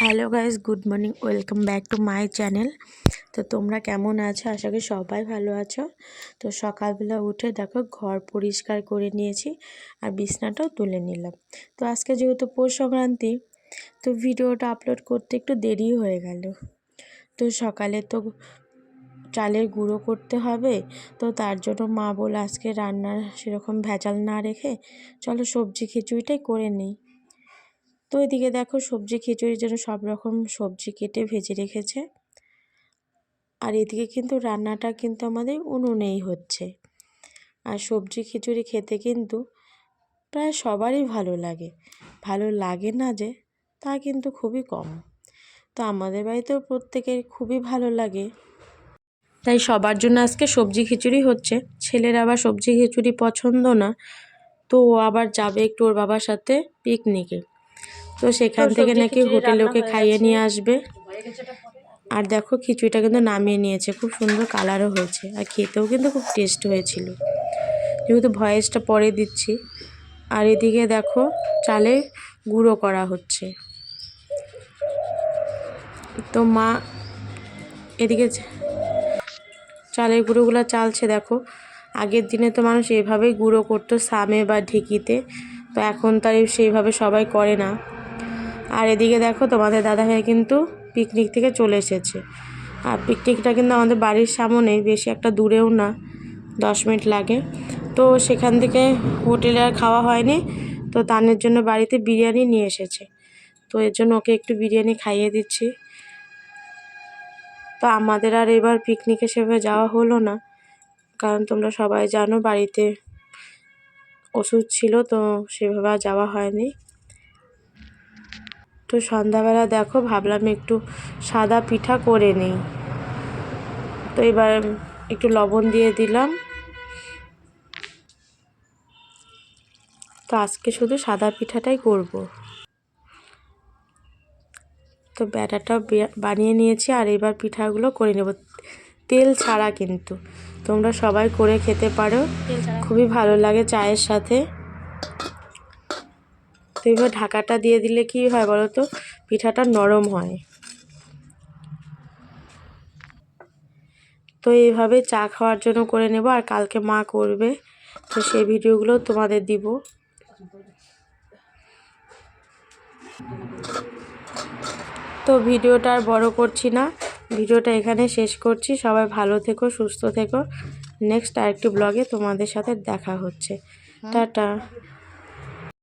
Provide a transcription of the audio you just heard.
Hello guys good morning welcome back to my channel তো তোমরা কেমন আছো? আশা করি সবাই ভালো আছো। তো সকালবেলা উঠে দেখো ঘর পরিষ্কার করে নিয়েছি আর বিছনাটাও তুলে নিলাম। তো আজকে যেহেতু পৌষ সংক্রান্তি, তো ভিডিওটা আপলোড করতে একটু দেরি হয়ে গেল। তো সকালে তো চালের গুঁড়ো করতে হবে, তো তার জন্য মা বলে আজকে রান্নার সেরকম ভেজাল না রেখে চলো সবজি খিচুড়িটাই করে নিই। তো এদিকে দেখো সবজি খিচুড়ির জন্য সব রকম সবজি কেটে ভেজে রেখেছে। আর এদিকে কিন্তু রান্নাটা কিন্তু আমাদের উনুনেই হচ্ছে। আর সবজি খিচুড়ি খেতে কিন্তু প্রায় সবারই ভালো লাগে। ভালো লাগে না যে, তা কিন্তু খুবই কম। তো আমাদের বাড়িতেও প্রত্যেকের খুবই ভালো লাগে। তাই সবার জন্য আজকে সবজি খিচুড়ি হচ্ছে। ছেলের আবার সবজি খিচুড়ি পছন্দ না, তো ও আবার যাবে একটু ওর বাবার সাথে পিকনিকে তো সেখান থেকে নাকি হোটেলে ওকে খাইয়ে নিয়ে আসবে। আর দেখো খিচুড়িটা কিন্তু নামিয়ে নিয়েছে খুব সুন্দর কালারও হয়েছে। আর খেতেও কিন্তু খুব টেস্ট হয়েছিল। যেহেতু ভয়েসটা পরে দিচ্ছি। আর এদিকে দেখো চালে গুঁড়ো করা হচ্ছে। তো মা এদিকে চালের গুঁড়োগুলো চালছে দেখো। আগের দিনে তো মানুষ এভাবেই গুঁড়ো করতো সামে বা ঢেকিতে। তো এখন তার সেইভাবে সবাই করে না। আর এদিকে দেখো তোমাদের দাদাভাই কিন্তু পিকনিক থেকে চলে এসেছে। আর পিকনিকটা কিন্তু আমাদের বাড়ির সামনেই বেশি একটা দূরেও না, দশ মিনিট লাগে। তো সেখান থেকে হোটেলে আর খাওয়া হয়নি, তো তানের জন্য বাড়িতে বিরিয়ানি নিয়ে এসেছে। তো এর জন্য ওকে একটু বিরিয়ানি খাইয়ে দিচ্ছি। তো আমাদের আর এবার পিকনিকে সেভাবে যাওয়া হলো না, কারণ তোমরা সবাই জানো বাড়িতে ওষুধ ছিল, তো সেভাবে আর যাওয়া হয়নি। তো সন্ধ্যাবেলা দেখো ভাবলাম একটু সাদা পিঠা করে নিই। তো এবার একটু লবণ দিয়ে দিলাম। তো আজকে শুধু সাদা পিঠাটাই করব। তো ব্যাটারটাও বানিয়ে নিয়েছি আর এবার পিঠাগুলো করে নেব। তেল ছাড়া কিন্তু। তোমরা সবাই করে খেতে পারো। খুবই ভালো লাগে চায়ের সাথে। তো এবার ঢাকাটা দিয়ে দিলে কি হয় বলো তো পিঠাটা নরম হয়। তো এইভাবে চা খাওয়ার জন্য করে নেব আর কালকে মা করবে। তো সেই ভিডিওগুলো তোমাদের দিব। তো ভিডিওটা আর বড় করছি না। ভিডিওটা এখানে শেষ করছি। সবাই ভালো থেকো সুস্থ থেকো। নেক্সট আরেকটি ব্লগে তোমাদের সাথে দেখা হচ্ছে। টাটা।